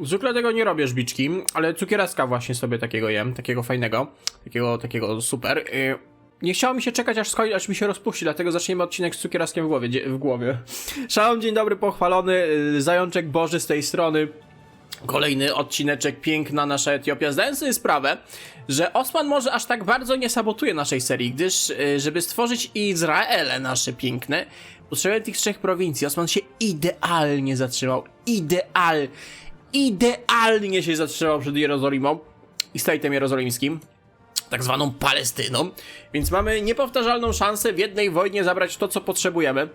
Zwykle tego nie robię żbiczki, ale cukieraska właśnie sobie takiego jem, takiego fajnego, takiego, takiego super. Yy, nie chciało mi się czekać aż, skoi, aż mi się rozpuści, dlatego zaczniemy odcinek z cukieraskiem w głowie. W głowie. Szalom, dzień dobry, pochwalony, yy, zajączek Boży z tej strony. Kolejny odcineczek piękna nasza Etiopia. Zdałem sobie sprawę, że Osman może aż tak bardzo nie sabotuje naszej serii, gdyż y, żeby stworzyć Izraele nasze piękne, potrzebujemy tych trzech prowincji. Osman się idealnie zatrzymał. Ideal. Idealnie się zatrzymał przed Jerozolimą i Statem Jerozolimskim tak zwaną Palestyną, więc mamy niepowtarzalną szansę w jednej wojnie zabrać to, co potrzebujemy.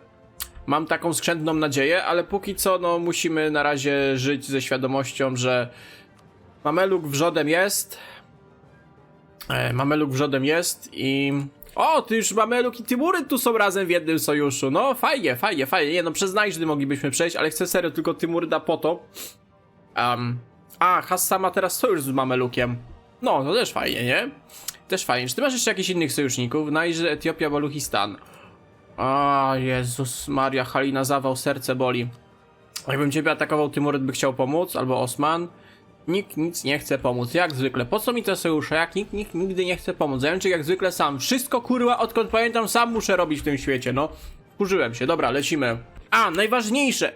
Mam taką skrzętną nadzieję, ale póki co, no, musimy na razie żyć ze świadomością, że Mameluk wrzodem jest. E, Mameluk wrzodem jest i... O, ty już Mameluk i Tymuryd tu są razem w jednym sojuszu. No, fajnie, fajnie, fajnie. Nie no, przez Najd moglibyśmy przejść, ale chcę serio tylko Tymuryda po to. Um, a, Hassa ma teraz sojusz z Mamelukiem. No, to też fajnie, nie? Też fajnie. Czy ty masz jeszcze jakichś innych sojuszników? Najd, Etiopia, Baluchistan. A, Jezus Maria, Halina zawał, serce boli. Jakbym ciebie atakował, Tymuryd by chciał pomóc, albo Osman. Nikt nic nie chce pomóc, jak zwykle. Po co mi te sojusze, jak nikt, nikt nigdy nie chce pomóc? Zajączek jak zwykle sam. Wszystko kurwa, odkąd pamiętam, sam muszę robić w tym świecie, no. Użyłem się, dobra, lecimy. A, najważniejsze.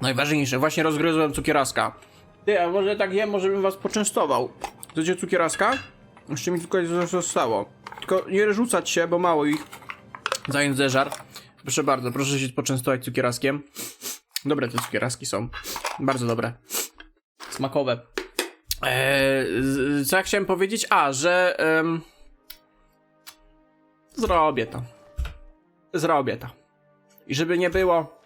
Najważniejsze, właśnie rozgryzłem cukieraska. Ty, a może tak jem, może bym was poczęstował. Chcecie cukieraska? Jeszcze mi tylko zostało. Tylko nie rzucać się, bo mało ich. Zając zeżar. Proszę bardzo, proszę się poczęstować cukieraskiem. Dobre te cukieraski są. Bardzo dobre. Smakowe. Eee, co ja chciałem powiedzieć? A, że... em, zrobię to. Zrobię to. I żeby nie było...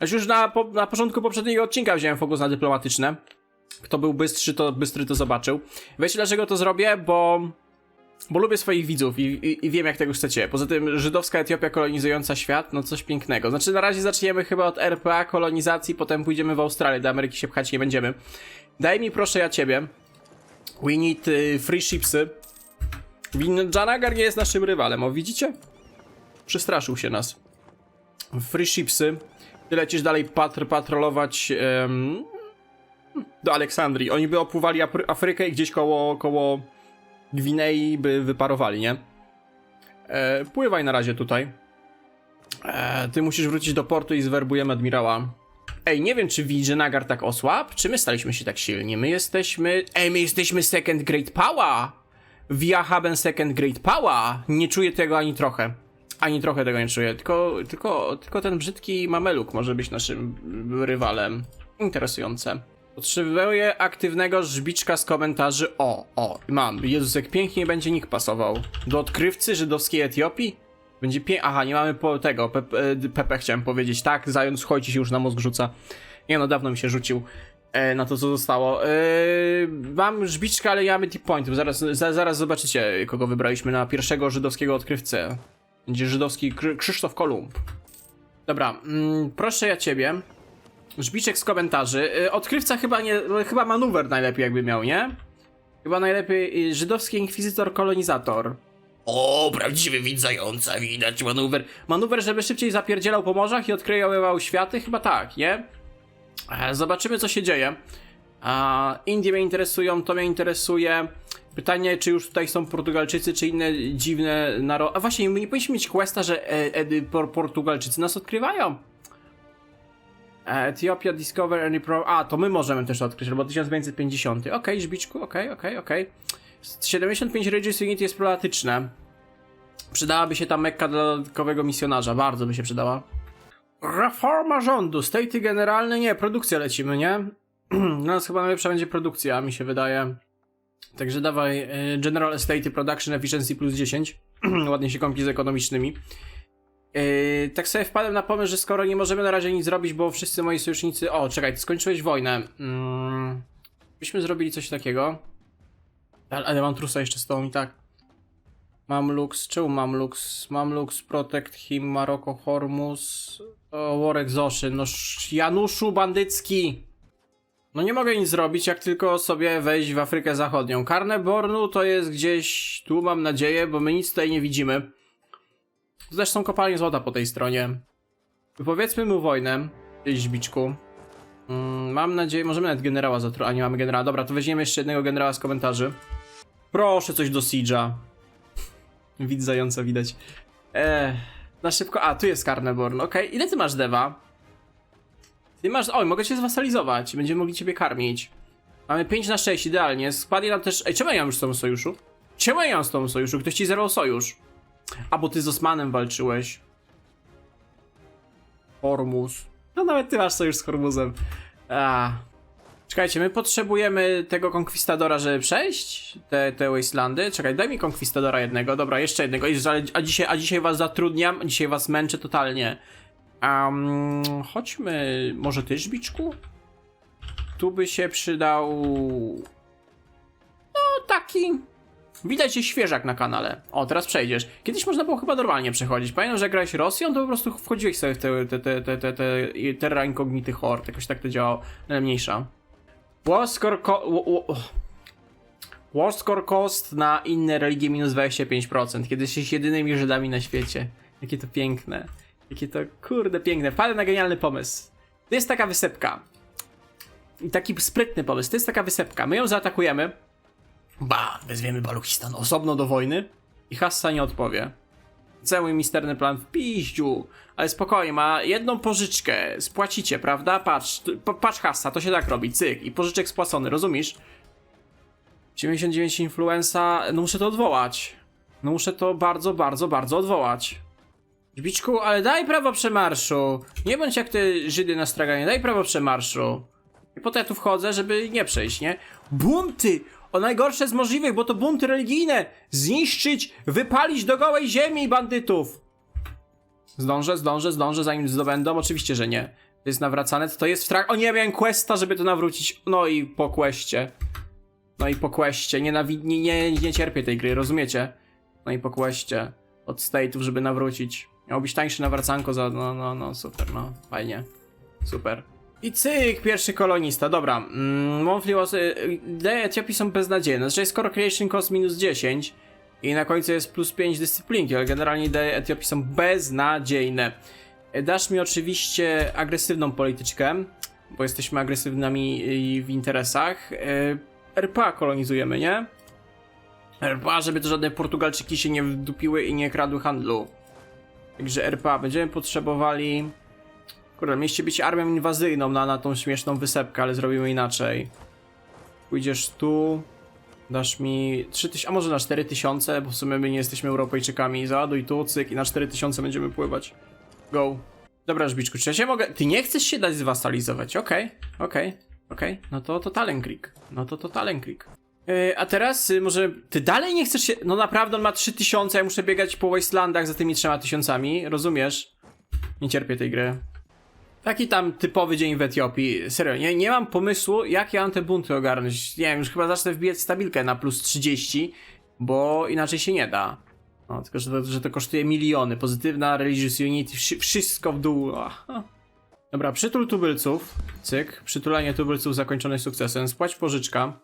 Aż już na, po, na początku poprzedniego odcinka wziąłem fokus na dyplomatyczne. Kto był bystrzy, to bystry to zobaczył. Wiecie dlaczego to zrobię? Bo... Bo lubię swoich widzów i, i, i wiem jak tego chcecie. Poza tym żydowska Etiopia kolonizująca świat, no coś pięknego. Znaczy na razie zaczniemy chyba od RPA, kolonizacji, potem pójdziemy w Australię, do Ameryki się pchać nie będziemy. Daj mi proszę ja ciebie. We need y, free shipsy. Janagar nie jest naszym rywalem, o widzicie? Przestraszył się nas. Free shipsy. Ty lecisz dalej patr patrolować em, do Aleksandrii. Oni by opływali Afry- Afrykę i gdzieś koło, koło Gwinei by wyparowali, nie? E, pływaj na razie tutaj. E, ty musisz wrócić do portu i zwerbujemy admirała. Ej, nie wiem, czy Nagar tak osłab? Czy my staliśmy się tak silni? My jesteśmy... Ej, my jesteśmy Second Great Power! Via haben Second Great Power! Nie czuję tego ani trochę. Ani trochę tego nie czuję. Tylko, tylko, tylko ten brzydki mameluk może być naszym rywalem. Interesujące. Potrzebuję aktywnego żbiczka z komentarzy. O, o, mam. Jezus, jak pięknie będzie nick pasował. Do odkrywcy żydowskiej Etiopii? Będzie pie... Aha, nie mamy po tego. Pepe, e, Pepe chciałem powiedzieć. Tak, zając chodzi się już na mózg rzuca. Nie no, dawno mi się rzucił e, na to, co zostało. E, mam żbiczkę, ale nie mamy tip pointów. Zaraz, za, zaraz zobaczycie, kogo wybraliśmy na pierwszego żydowskiego odkrywcę. Będzie żydowski Kry Krzysztof Kolumb. Dobra, mm, proszę ja ciebie. Żbiczek z komentarzy. Y, Odkrywca chyba nie. Chyba manuwer najlepiej jakby miał, nie? Chyba najlepiej y, żydowski inkwizytor kolonizator. O, prawdziwy widz zająca, widać manuwer. Manuwer, żeby szybciej zapierdzielał po morzach i odkrywał światy? Chyba tak, nie? E, Zobaczymy, co się dzieje. A, Indie mnie interesują, to mnie interesuje. Pytanie, czy już tutaj są Portugalczycy, czy inne dziwne narody. A właśnie, my nie powinniśmy mieć questa, że e, e, por, Portugalczycy nas odkrywają. Etiopia Discover Any Pro... A, to my możemy też odkryć, albo 1550. Okej, żbiczku, okej, okej, okej. 75 Regis Unit jest problematyczne. Przydałaby się ta mekka dla dodatkowego misjonarza, bardzo by się przydała. Reforma rządu, staty generalne, nie, produkcja lecimy, nie? U nas chyba najlepsza będzie produkcja, mi się wydaje. Także dawaj y, General Estate Production Efficiency plus 10. Ładnie się kąpi z ekonomicznymi. Yy, tak sobie wpadłem na pomysł, że skoro nie możemy na razie nic zrobić, bo wszyscy moi sojusznicy. O, czekaj, ty skończyłeś wojnę. Mm, byśmy zrobili coś takiego. Ale, ale mam trusa jeszcze z tobą i tak. Mam Lux, czemu mam Lux? Mam Lux, Protect Him, Maroko, Hormuz. O, Worek Zoszy. No, sz- Januszu Bandycki! No nie mogę nic zrobić, jak tylko sobie wejść w Afrykę Zachodnią. Karne Bornu to jest gdzieś tu, mam nadzieję, bo my nic tutaj nie widzimy. Zresztą kopalnie złota po tej stronie. Powiedzmy mu wojnę, żbiczku. Mm, mam nadzieję, możemy nawet generała zatru... A nie mamy generała. Dobra, to weźmiemy jeszcze jednego generała z komentarzy. Proszę coś do Siege'a. Widz zająca widać. Eee, na szybko. A, tu jest Carneborn, okej. Ile ty masz dewa? Ty masz. Oj, mogę cię zwasalizować. Będziemy mogli ciebie karmić. Mamy 5 na 6, idealnie. Spadnie nam też. Ej, czemu ja mam już z tobą sojuszu? Czemu ja mam z tobą sojuszu? Ktoś ci zerwał sojusz. A bo ty z Osmanem walczyłeś. Hormuz. No nawet ty masz sojusz z Hormuzem. A. Czekajcie, my potrzebujemy tego konkwistadora, żeby przejść te, te wastelandy. Czekaj, daj mi konkwistadora jednego. Dobra, jeszcze jednego. A dzisiaj, a dzisiaj was zatrudniam, dzisiaj was męczę totalnie. Um, chodźmy, może ty, Żbiczku? Tu by się przydał... No, taki... Widać, że świeżak na kanale. O, teraz przejdziesz. Kiedyś można było chyba normalnie przechodzić. Pamiętam, że grałeś Rosją, to po prostu wchodziłeś sobie w te, te, te, te, te, te Terra Incognity Horde. Jakoś tak to działało. Ale mniejsza. Worst score, co- wo- wo- worst score cost na inne religie minus 25%, kiedy jesteś jedynymi Żydami na świecie. Jakie to piękne. Jakie to kurde piękne. Wpadłem na genialny pomysł. To jest taka wysepka. I taki sprytny pomysł. To jest taka wysepka. My ją zaatakujemy. Ba, wezwiemy Baluchistan osobno do wojny. I Hassa nie odpowie. Cały misterny plan w piździu. Ale spokojnie, ma jedną pożyczkę. Spłacicie, prawda? Patrz, pa- patrz Hassa, to się tak robi. Cyk. I pożyczek spłacony, rozumiesz? 99 influenza, no muszę to odwołać. No muszę to bardzo, bardzo, bardzo odwołać. Żbiczku, ale daj prawo przemarszu. Nie bądź jak te Żydy na straganie, daj prawo przemarszu. I potem ja tu wchodzę, żeby nie przejść, nie? Bunty! O najgorsze z możliwych, bo to bunty religijne! Zniszczyć, wypalić do gołej ziemi bandytów! Zdążę, zdążę, zdążę, zanim zdobędą? Oczywiście, że nie. To jest nawracane, to jest w trak... O nie, miałem questa, żeby to nawrócić. No i po questie. No i po questie. Nienawi... Nie, nie, nie cierpię tej gry, rozumiecie? No i po questie. Od state'ów, żeby nawrócić. Miał być tańszy nawracanko za... No, no, no, super, no. Fajnie. Super. I cyk, pierwszy kolonista, dobra. Mm, monthly was... Idee Etiopii są beznadziejne. Znaczy, skoro creation cost minus 10 i na końcu jest plus 5 dyscyplinki, ale generalnie idee Etiopii są beznadziejne. Y, Dasz mi oczywiście agresywną polityczkę, bo jesteśmy agresywnymi y, w interesach. Y, RPA kolonizujemy, nie? RPA, żeby to żadne Portugalczyki się nie wdupiły i nie kradły handlu. Także RPA będziemy potrzebowali... Kurde, mieliście być armią inwazyjną na, na tą śmieszną wysepkę, ale zrobimy inaczej. Pójdziesz tu, dasz mi 3000, a może na 4000, bo w sumie my nie jesteśmy Europejczykami. Załaduj tu, cyk i na 4000 będziemy pływać. Go. Dobra, Żbiczku, czy ja się mogę... Ty nie chcesz się dać zwasalizować, okej, okej, okej. No to to Talenkrik. No to to Talenkrik. Yy, a teraz y, może ty dalej nie chcesz się... No naprawdę on ma 3000, ja muszę biegać po Wastelandach za tymi trzema tysiącami, rozumiesz? Nie cierpię tej gry. Taki tam typowy dzień w Etiopii. Serio, nie, nie mam pomysłu, jak ja mam te bunty ogarnąć. Nie wiem, już chyba zacznę wbijać stabilkę na plus 30, bo inaczej się nie da. No, tylko, że to, że to kosztuje miliony. Pozytywna Religious Unity, wszy- wszystko w dół. Aha. Dobra, przytul tubylców. Cyk. Przytulanie tubylców zakończone sukcesem. Spłać pożyczka.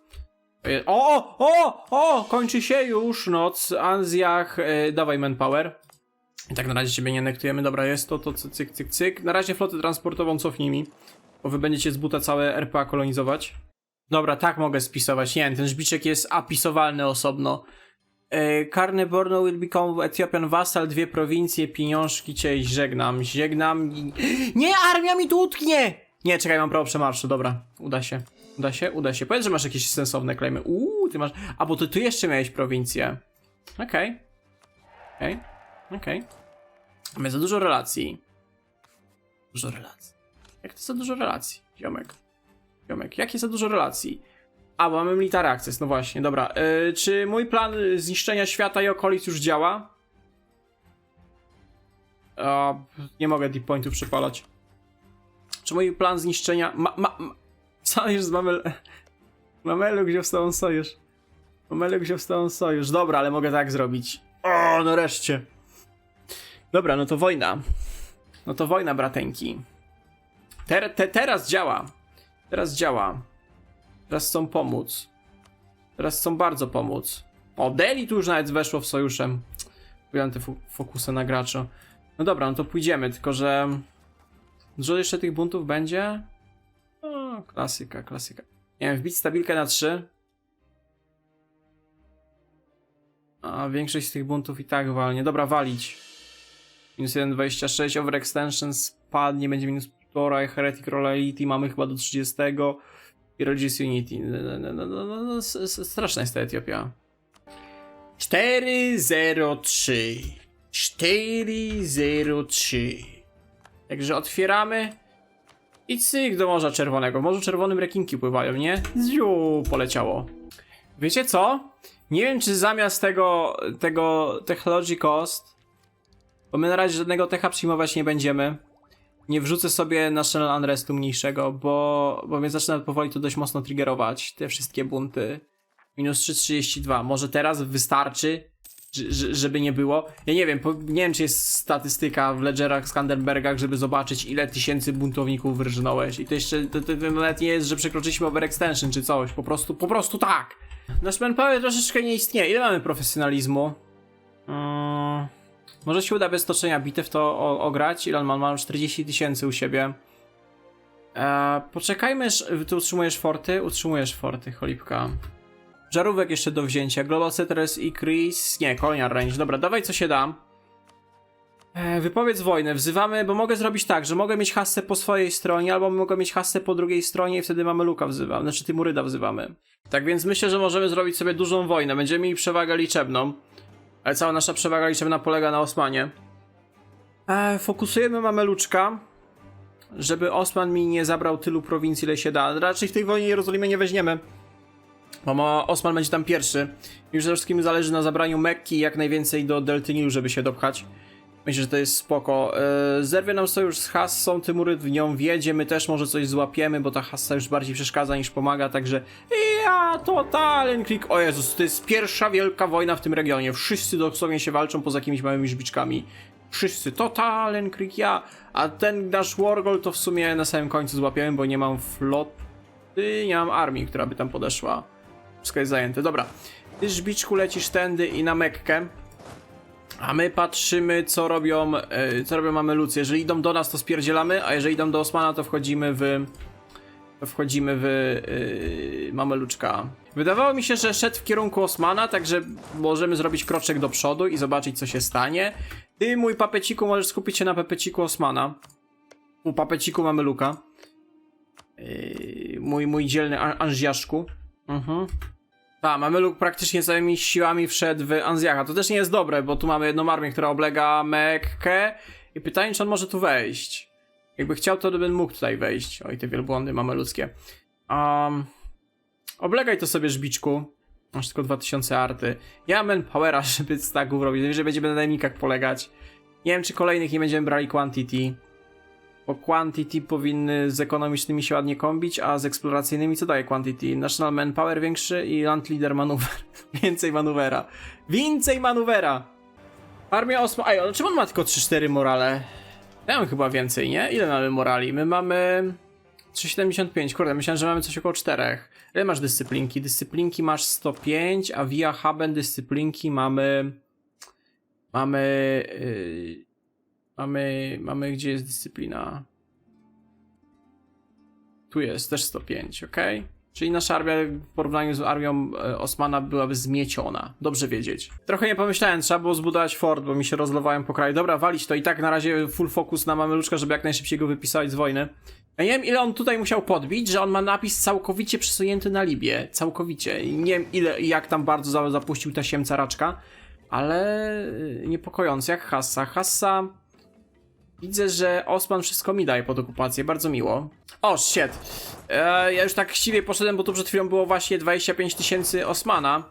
E, O, o, o, kończy się już noc. Anzjach, e, dawaj manpower. I tak na razie ciebie nie nektujemy, dobra jest to, to cyk, cyk, cyk. Na razie flotę transportową cofnij mi, bo wy będziecie z buta całe RPA kolonizować. Dobra, tak mogę spisować, nie ten żbiczek jest apisowalny osobno. E, Karny Borno will become Ethiopian vassal, dwie prowincje, pieniążki, cię żegnam, żegnam. Nie, armia mi tu utknie! Nie, czekaj, mam prawo przemarszu, dobra, uda się. Uda się, uda się. Powiedz, że masz jakieś sensowne klejmy. Uuu, ty masz... A, bo ty tu jeszcze miałeś prowincję. Okej. Okej. Okej. Mamy za dużo relacji. Dużo relacji. Jak to za dużo relacji? Ziomek. Ziomek, jakie za dużo relacji? A, bo mamy military access, no właśnie, dobra. Yy, czy mój plan y, zniszczenia świata i okolic już działa? O, nie mogę deep pointów przypalać. Czy mój plan zniszczenia... Ma, ma, ma... Sojusz z Mamel... Mamelu wziął z tobą sojusz. Mamelu wziął z tobą sojusz. Dobra, ale mogę tak zrobić. O, nareszcie. Dobra, no to wojna. No to wojna, brateńki. Ter, te, teraz działa. Teraz działa. Teraz chcą pomóc. Teraz chcą bardzo pomóc. O, Delhi tu już nawet weszło w sojuszem. Wziąłem te fokusy na gracza. No dobra, no to pójdziemy, tylko że... Dużo jeszcze tych buntów będzie? No, klasyka, klasyka. Wiem, wbić stabilkę na 3. A większość z tych buntów i tak walnie. Dobra, walić. Minus 1,26, overextension spadnie, będzie minus 1,5, Heretic Royalty mamy chyba do 30. I Religious Unity. No, no, no, straszna jest ta Etiopia. 403. 403. Także otwieramy. I cyk do Morza Czerwonego. W Morzu Czerwonym rekinki pływają, nie? Ziu, poleciało. Wiecie co? Nie wiem, czy zamiast tego, tego Technology Cost, bo my na razie żadnego techa przyjmować nie będziemy, nie wrzucę sobie National Unrestu mniejszego, bo, bo mnie zaczyna powoli to dość mocno triggerować, te wszystkie bunty. Minus 3,32. Może teraz wystarczy, żeby nie było. Ja nie wiem, nie wiem, czy jest statystyka w ledgerach Skanderbergach, żeby zobaczyć, ile tysięcy buntowników wyrżnąłeś. I to jeszcze, to, to, nawet nie jest, że przekroczyliśmy overextension czy coś. Po prostu, po prostu tak. Nasz manpower troszeczkę nie istnieje. Ile mamy profesjonalizmu? Mm, może się uda bez toczenia bitew to ograć. Ile on ma? Mam 40 tysięcy u siebie. Eee, poczekajmy, ty utrzymujesz forty? Utrzymujesz forty, cholipka. Żarówek jeszcze do wzięcia. Global Settlers i Chris. Nie, Colonial Range. Dobra, dawaj co się da. E, wypowiedz wojnę. Wzywamy, bo mogę zrobić tak, że mogę mieć hasę po swojej stronie, albo mogę mieć hasę po drugiej stronie i wtedy mamy Luka wzywamy. Znaczy Timuryda wzywamy. Tak więc myślę, że możemy zrobić sobie dużą wojnę. Będziemy mieli przewagę liczebną. Ale cała nasza przewaga liczebna polega na Osmanie. E, fokusujemy Mameluczka, żeby Osman mi nie zabrał tylu prowincji, ile się da. Raczej w tej wojnie Jerozolimy nie weźmiemy. Bo ma- Osman będzie tam pierwszy. Już przede wszystkim zależy na zabraniu Mekki jak najwięcej do Delty Nilu, żeby się dopchać. Myślę, że to jest spoko. Yy, zerwie nam sojusz z Hassą, Tymuryd w nią wjedzie, my też może coś złapiemy, bo ta Hassa już bardziej przeszkadza niż pomaga, także ja, totalen klik. O Jezus, to jest pierwsza wielka wojna w tym regionie. Wszyscy dosłownie się walczą poza jakimiś małymi żbiczkami. Wszyscy, totalen klik ja. A ten nasz Wargol to w sumie na samym końcu złapiemy, bo nie mam floty, nie mam armii, która by tam podeszła. Wszystko jest zajęte. Dobra. Ty żbiczku lecisz tędy i na Mekkę. A my patrzymy, co robią, e, co robią Mamelucy. Jeżeli idą do nas, to spierdzielamy, a jeżeli idą do Osmana, to wchodzimy w... To wchodzimy w yy, Mameluczka. Wydawało mi się, że szedł w kierunku Osmana, także możemy zrobić kroczek do przodu i zobaczyć, co się stanie. Ty, mój papeciku, możesz skupić się na papeciku Osmana. U papeciku Mameluka. Yy, mój, mój dzielny An- Anżiaszku. Mhm. Tak, Mameluk praktycznie całymi siłami wszedł w Anzjacha. To też nie jest dobre, bo tu mamy jedną armię, która oblega Mekkę i pytanie, czy on może tu wejść. Jakby chciał, to bym mógł tutaj wejść. Oj, te wielbłądy mameludzkie. Um, oblegaj to sobie, żbiczku. Masz tylko 2000 arty. Ja manpowera, żeby stagów robić, że będziemy na najemnikach polegać. Nie wiem, czy kolejnych nie będziemy brali quantity. Bo quantity powinny z ekonomicznymi się ładnie kombić, a z eksploracyjnymi co daje quantity? National Manpower większy i Land Leader Maneuver. Więcej manewera. Więcej manewera! Armia Osmo... Ej, ale czemu on ma tylko 3-4 morale? Mam chyba więcej, nie? Ile mamy morali? My mamy... 3,75. Kurde, myślałem, że mamy coś około 4. Ile masz dyscyplinki? Dyscyplinki masz 105, a via Haben dyscyplinki mamy... Mamy... Yy... Mamy, mamy, gdzie jest dyscyplina? Tu jest, też 105, ok? Czyli nasza armia w porównaniu z armią e, Osmana byłaby zmieciona. Dobrze wiedzieć. Trochę nie pomyślałem, trzeba było zbudować fort, bo mi się rozlewałem po kraju. Dobra, walić to i tak na razie full focus na Mameluczka, żeby jak najszybciej go wypisać z wojny. Ja nie wiem, ile on tutaj musiał podbić, że on ma napis całkowicie przesunięty na Libię. Całkowicie. Nie wiem, ile i jak tam bardzo za- zapuścił ta siemca raczka, ale y, niepokojące jak Hassa. Hassa... Widzę, że Osman wszystko mi daje pod okupację, bardzo miło. O, shit. E, ja już tak chciwie poszedłem, bo tu przed chwilą było właśnie 25 tysięcy Osmana.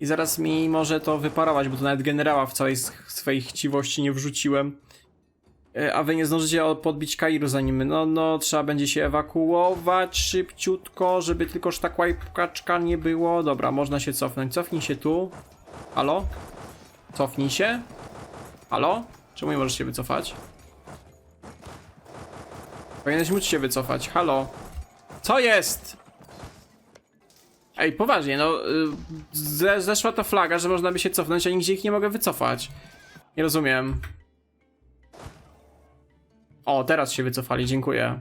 I zaraz mi może to wyparować, bo tu nawet generała w całej swojej chciwości nie wrzuciłem. E, a wy nie zdążycie podbić Kairu zanim... No, no, trzeba będzie się ewakuować szybciutko, żeby tylko sztakła i nie było. Dobra, można się cofnąć. Cofnij się tu. Halo? Cofnij się. Halo? Czemu nie możesz się wycofać? Powinieneś móc się wycofać. Halo? Co jest? Ej, poważnie, no. y, Ze, zeszła ta flaga, że można by się cofnąć, a nigdzie ich nie mogę wycofać. Nie rozumiem. O, teraz się wycofali, dziękuję.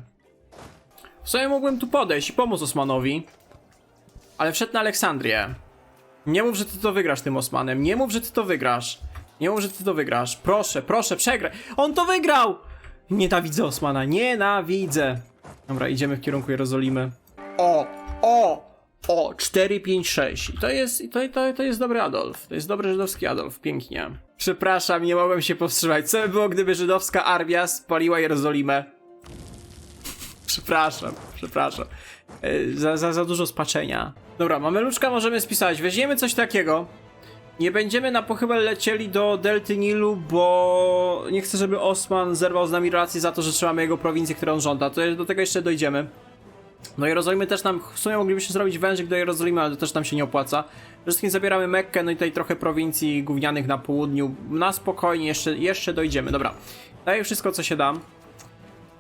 W sumie mógłbym tu podejść i pomóc Osmanowi. Ale wszedł na Aleksandrię. Nie mów, że ty to wygrasz tym Osmanem. Nie mów, że ty to wygrasz. Nie mów, że ty to wygrasz. Proszę, proszę, przegraj. On to wygrał! Nienawidzę Osmana, nienawidzę. Dobra, idziemy w kierunku Jerozolimy. O, o, o, 4, 5, 6. I to jest, to, to, to jest dobry Adolf. To jest dobry żydowski Adolf, pięknie. Przepraszam, nie mogłem się powstrzymać. Co by było, gdyby żydowska armia spaliła Jerozolimę? Przepraszam, przepraszam. E, Za, za, za dużo spaczenia. Dobra, mameluczka możemy spisać. Weźmiemy coś takiego. Nie będziemy na pochybel lecieli do Delty Nilu, bo nie chcę, żeby Osman zerwał z nami relacje za to, że trzymamy jego prowincję, którą żąda. To do tego jeszcze dojdziemy. No Jerozolimy też nam, w sumie moglibyśmy zrobić wężyk do Jerozolimy, ale to też nam się nie opłaca. Wszystkim zabieramy Mekkę, no i tutaj trochę prowincji gównianych na południu. Na spokojnie, jeszcze, jeszcze dojdziemy. Dobra, daję wszystko, co się da.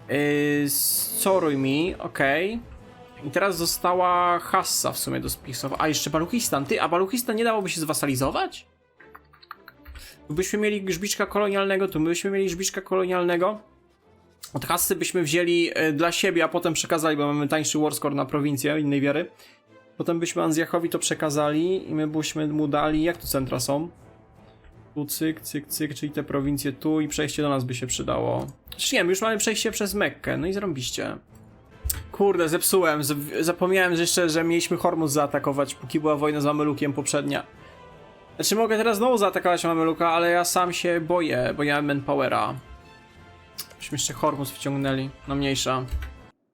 Yy, scoruj mi, okej. I teraz została Hassa w sumie do spisu. A jeszcze Baluchistan. Ty, a Baluchistan nie dałoby się zwasalizować? Tu byśmy mieli grzbiczka kolonialnego, tu byśmy mieli grzbiczka kolonialnego. Od Hassy byśmy wzięli e, dla siebie, a potem przekazali, bo mamy tańszy warscore na prowincję innej wiary. Potem byśmy Anzjachowi to przekazali i my byśmy mu dali. Jak tu centra są? Tu cyk, cyk, cyk, czyli te prowincje tu i przejście do nas by się przydało. Znaczy nie, my już mamy przejście przez Mekkę, no i zrobiście. Kurde, zepsułem. Zapomniałem jeszcze, że mieliśmy Hormuz zaatakować, póki była wojna z Mamelukiem poprzednia. Znaczy mogę teraz znowu zaatakować Mameluka, ale ja sam się boję, bo ja mam manpowera. Byśmy jeszcze Hormuz wciągnęli. No mniejsza.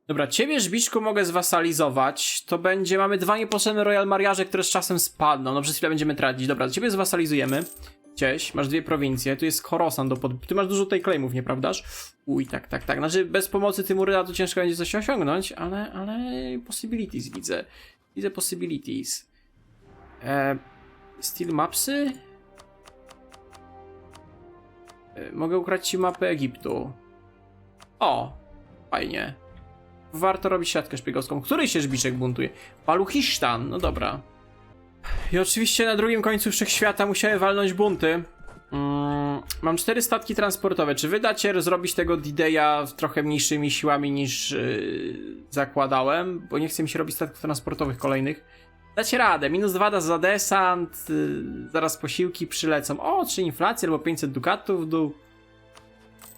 Dobra, ciebie Żbiczku mogę zwasalizować. To będzie, mamy dwa niepotrzebne Royal Mariaże, które z czasem spadną. No przez chwilę będziemy tracić. Dobra, ciebie zwasalizujemy. Cześć, masz dwie prowincje, tu jest Khorasan do pod... Ty masz dużo tej claimów, nieprawdaż? Uj, tak, tak, tak. Znaczy, bez pomocy Tymuryda to ciężko będzie coś osiągnąć, ale, ale possibilities widzę. Widzę possibilities. E, steel mapsy? E, mogę ukraść ci mapę Egiptu. O, fajnie. Warto robić siatkę szpiegowską. Który się żbiczek buntuje? Paluchisztan, no dobra. I oczywiście na drugim końcu wszechświata musiały walnąć bunty. Mm, mam cztery statki transportowe. Czy wy dacie zrobić tego D-Day'a trochę mniejszymi siłami niż yy, zakładałem? Bo nie chcę mi się robić statków transportowych kolejnych. Dacie radę. Minus 2 za desant. Yy, zaraz posiłki przylecą. O, czy inflacja albo 500 dukatów w dół.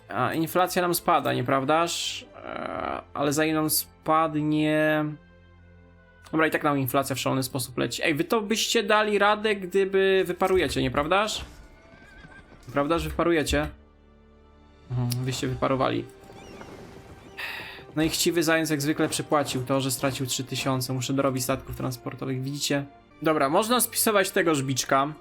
A, inflacja nam spada, nieprawdaż? Eee, ale zanim nam spadnie... Dobra, i tak nam inflacja w szalony sposób leci. Ej, wy to byście dali radę, gdyby wyparujecie, nieprawdaż? Nieprawdaż, wyparujecie? Mhm, wyście wyparowali. No i chciwy zając jak zwykle przypłacił to, że stracił 3000. Muszę dorobić statków transportowych, widzicie? Dobra, można spisować tego żbiczka.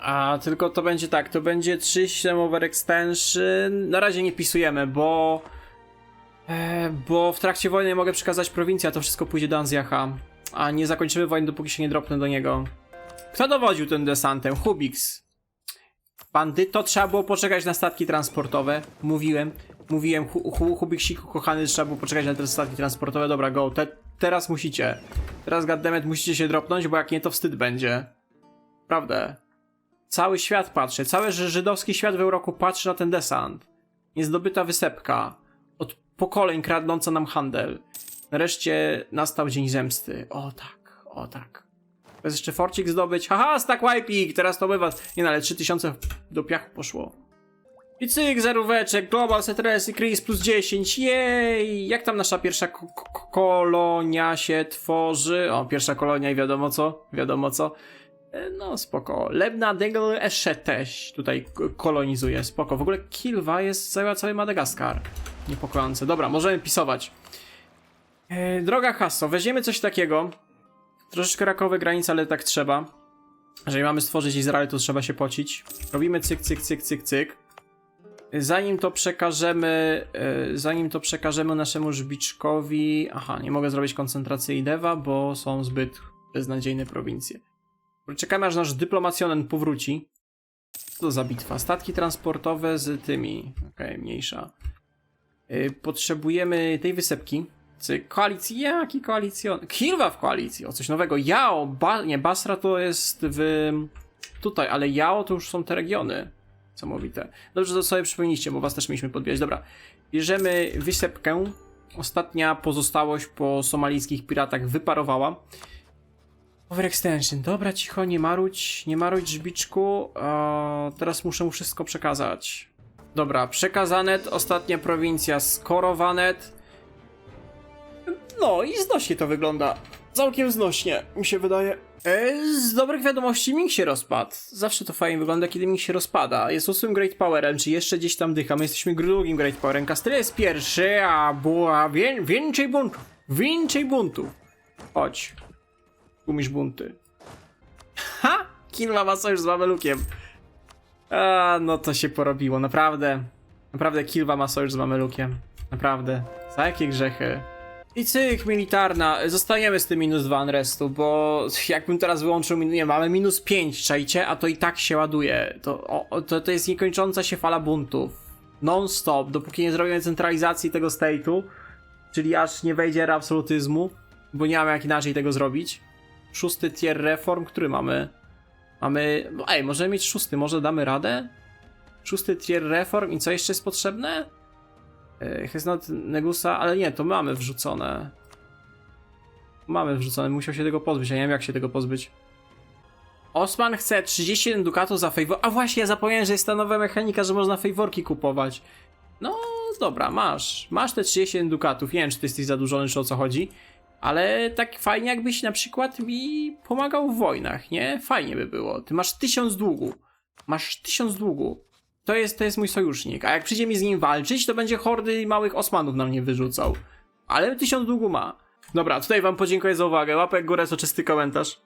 A tylko to będzie tak, to będzie 3 system overextension. Na razie nie pisujemy, bo... E, bo w trakcie wojny mogę przekazać prowincję, a to wszystko pójdzie do Anzjacha. A nie zakończymy wojny, dopóki się nie dropnę do niego. Kto dowodził tym desantem? Hubix. Bandyto, trzeba było poczekać na statki transportowe. Mówiłem, mówiłem, hu, hu, Hubiksiku kochany, trzeba było poczekać na te statki transportowe. Dobra, go, te, teraz musicie. Teraz, goddammit, musicie się dropnąć, bo jak nie, to wstyd będzie. Prawda. Cały świat patrzy, cały ży- żydowski świat w Euroku patrzy na ten desant. Niezdobyta wysepka. Pokoleń kradnąca nam handel. Nareszcie nastał dzień zemsty. O tak, o tak. Teraz jeszcze forcik zdobyć. Haha, stack wiping, teraz to bywa. Nie no, ale 3000 do piachu poszło. I cyk, zeróweczek, global setres i Chris plus 10, jej! Jak tam nasza pierwsza ko- ko- kolonia się tworzy? O, pierwsza kolonia i wiadomo co, wiadomo co. E, No spoko. Lebna Degel jeszcze też tutaj kolonizuje, spoko. W ogóle Kilwa jest zajęła cały Madagaskar. Niepokojące. Dobra, możemy pisować. E, droga Hasso, weźmiemy coś takiego. Troszeczkę rakowe granice, ale tak trzeba. Jeżeli mamy stworzyć Izrael, to trzeba się pocić. Robimy cyk, cyk, cyk, cyk, cyk. Zanim to przekażemy, e, zanim to przekażemy naszemu żbiczkowi... Aha, nie mogę zrobić koncentracji dewa, bo są zbyt beznadziejne prowincje. Czekamy aż nasz dyplomacjonen powróci. Co to za bitwa? Statki transportowe z tymi. Okej, mniejsza. Yy, potrzebujemy tej wysepki. Koalicji, jaki koalicjon? Kilwa w koalicji, o coś nowego. Jao, ba, nie, Basra to jest w... Tutaj, ale Jao to już są te regiony. Niesamowite. Dobrze, że sobie przypomnieliście, bo was też mieliśmy podbijać. Dobra, bierzemy wysepkę. ostatnia pozostałość po somalijskich piratach wyparowała. Overextension, dobra, cicho, nie marudź, nie marudź, żbiczku. Eee, teraz muszę mu wszystko przekazać. Dobra, przekazanet, ostatnia prowincja skorowanet. No i znośnie to wygląda. Całkiem znośnie, mi się wydaje. E, z dobrych wiadomości Ming się rozpadł. Zawsze to fajnie wygląda, kiedy Ming się rozpada. Jest ósmym Great Powerem, czy jeszcze gdzieś tam dycha. My jesteśmy drugim Great Powerem. Kastylia jest pierwszy, a była wię więcej buntów. Więcej buntów. Chodź. Umiesz bunty. Ha! Kilwa ma sojusz z Mamelukiem. A, no to się porobiło, naprawdę. Naprawdę Kilwa ma sojusz z Mamelukiem. Naprawdę. Za jakie grzechy? I cyk, militarna. Zostajemy z tym minus 2 unrestu, bo jakbym teraz wyłączył, nie mamy minus 5, czajcie, a to i tak się ładuje. To, o, to, to jest niekończąca się fala buntów. Non-stop, dopóki nie zrobimy centralizacji tego state'u, czyli aż nie wejdzie era absolutyzmu, bo nie mamy jak inaczej tego zrobić. Szósty tier reform, który mamy? Mamy. Ej, możemy mieć szósty, może damy radę? Szósty tier reform i co jeszcze jest potrzebne? E, Has not Negusa, ale nie, to mamy wrzucone. Mamy wrzucone, musiał się tego pozbyć, ja nie wiem jak się tego pozbyć. Osman chce 31 dukatów za favor. A właśnie, ja zapomniałem, że jest ta nowa mechanika, że można faworki kupować. No dobra, masz. Masz te 31 dukatów. Nie wiem, czy ty jesteś zadłużony, czy o co chodzi. Ale tak fajnie, jakbyś na przykład mi pomagał w wojnach, nie? Fajnie by było. Ty masz 1000 długu. Masz 1000 długu. To jest, to jest mój sojusznik. A jak przyjdzie mi z nim walczyć, to będzie hordy małych Osmanów na mnie wyrzucał. Ale 1000 długu ma. Dobra, tutaj wam podziękuję za uwagę. Łapek górę, soczysty komentarz.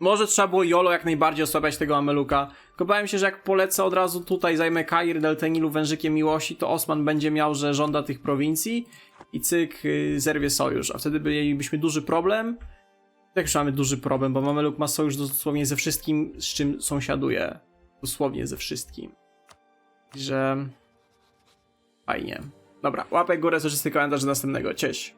Może trzeba było Jolo jak najbardziej osłabiać tego Ameluka. Tylko się, że jak polecę od razu tutaj, zajmę Kair, Deltenilu, Wężykiem Miłości, to Osman będzie miał, że żąda tych prowincji i cyk, yy, zerwie sojusz. A wtedy mielibyśmy duży problem. Tak już mamy duży problem, bo Mameluk ma sojusz dosłownie ze wszystkim, z czym sąsiaduje. Dosłownie ze wszystkim. Że... Fajnie. Dobra, łapek górę, komentarz do następnego. Cześć.